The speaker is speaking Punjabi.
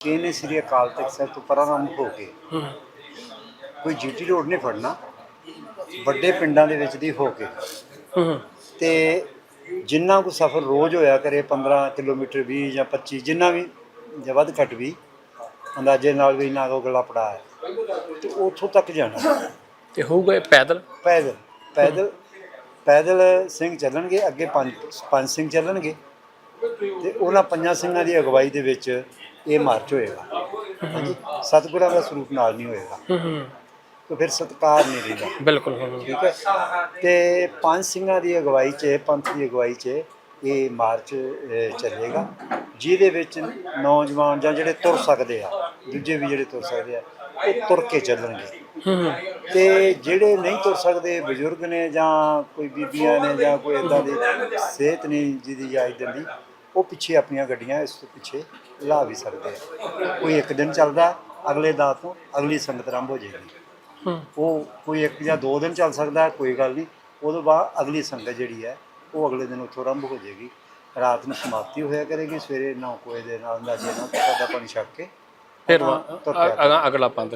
ਇਹਨੇ ਸ੍ਰੀ ਅਕਾਲ ਤਖਤ ਸਾਹਿਬ ਤੋਂ ਪਰਾਰੰਭ ਹੋ ਕੇ ਕੋਈ ਜੀਟੀ ਰੋਡ ਨਹੀਂ ਫੜਨਾ ਵੱਡੇ ਪਿੰਡਾਂ ਦੇ ਵਿੱਚ ਦੀ ਹੋ ਕੇ। ਤੇ ਜਿੰਨਾ ਕੋ ਸਫ਼ਰ ਰੋਜ਼ ਹੋਇਆ ਕਰੇ 15 ਕਿਲੋਮੀਟਰ 20 ਜਾਂ 25 ਜਿੰਨਾ ਵੀ ਜਾਂ ਵੱਧ ਘੱਟ ਵੀ ਅੰਦਾਜ਼ੇ ਨਾਲ ਵੀ ਨਾ ਕੋ ਗਲਾ ਪੜਾ ਹੈ। ਤੇ ਉੱਥੋਂ ਤੱਕ ਜਾਣਾ। ਤੇ ਹੋਊਗਾ ਇਹ ਪੈਦਲ? ਪੈਦਲ ਪੈਦਲ ਪੈਦਲ ਸਿੰਘ ਚੱਲਣਗੇ ਅੱਗੇ ਪੰਜ ਪੰਜ ਸਿੰਘ ਚੱਲਣਗੇ। ਤੇ ਉਹਨਾਂ ਪੰਜਾਂ ਸਿੰਘਾਂ ਦੀ ਅਗਵਾਈ ਦੇ ਵਿੱਚ ਇਹ ਮਾਰਚ ਹੋਏਗਾ। ਹਾਂਜੀ। ਸਤਿਗੁਰਾਂ ਦਾ ਸਰੂਪ ਨਾਲ ਨਹੀਂ ਹੋਏਗਾ। ਹੂੰ ਹੂੰ। ਤੇ ਫਿਰ ਸਤਕਾਰ ਨਹੀਂ ਰਹਿੰਦਾ। ਬਿਲਕੁਲ ਹੂੰ। ਠੀਕ ਹੈ। ਤੇ ਪੰਜ ਸਿੰਘਾਂ ਦੀ ਅਗਵਾਈ 'ਚ ਪੰਥ ਦੀ ਅਗਵਾਈ 'ਚ ਇਹ ਮਾਰਚ ਅਹ, ਚੱਲੇਗਾ। ਜਿਹਦੇ ਵਿੱਚ ਨੌਜਵਾਨ ਜਾਂ ਜਿਹੜੇ ਤੁਰ ਸਕਦੇ ਆ ਦੂਜੇ ਵੀ ਜਿਹੜੇ ਤੁਰ ਸਕਦੇ ਆ ਉਹ ਤੁਰ ਕੇ ਚੱਲਣਗੇ। ਹੂੰ ਤੇ ਜਿਹੜੇ ਨਹੀਂ ਤੁਰ ਸਕਦੇ ਬਜ਼ੁਰਗ ਨੇ ਜਾਂ ਕੋਈ ਬੀਬੀਆਂ ਨੇ ਜਾਂ ਕੋਈ ਇਦਾਂ ਦੀ ਸਿਹਤ ਨਹੀਂ ਜਿਹਦੀ ਇਜਾਜ਼ਤ ਦਿੰਦੀ ਉਹ ਪਿੱਛੇ ਆਪਣੀਆਂ ਗੱਡੀਆਂ ਇਸ ਤੋਂ ਪਿੱਛੇ ਲਾ ਵੀ ਸਕਦੇ ਆ। ਕੋਈ ਇੱਕ ਦਿਨ ਚੱਲਦਾ ਅਗਲੇ ਦਾ ਤੋਂ ਅਗਲੀ ਸੰਗਤ ਆਰੰਭ ਹੋ ਜਾਏਗੀ। ਉਹ ਕੋਈ ਇੱਕ ਜਾਂ ਦੋ ਦਿਨ ਚੱਲ ਸਕਦਾ ਕੋਈ ਗੱਲ ਨਹੀਂ। ਉਦੋਂ ਬਾਅਦ ਅਗਲੀ ਸੰਗਤ ਜਿਹੜੀ ਹੈ ਉਹ ਅਗਲੇ ਦਿਨ ਉੱਥੋਂ ਆਰੰਭ ਹੋ ਜਾਏਗੀ। ਰਾਤ ਨੂੰ ਸਮਾਪਤੀ ਹੋਇਆ ਕਰੇਗੀ ਸਵੇਰੇ 9 ਵਜੇ ਦੇ ਨਾਲ ਅੰਦਾਜ਼ੇ ਨਾਲ ਪ੍ਰਸਾਦਾ ਪਾਣੀ ਛਕ ਕੇ ਫਿਰ ਅਗਲਾ ਪੰਥ।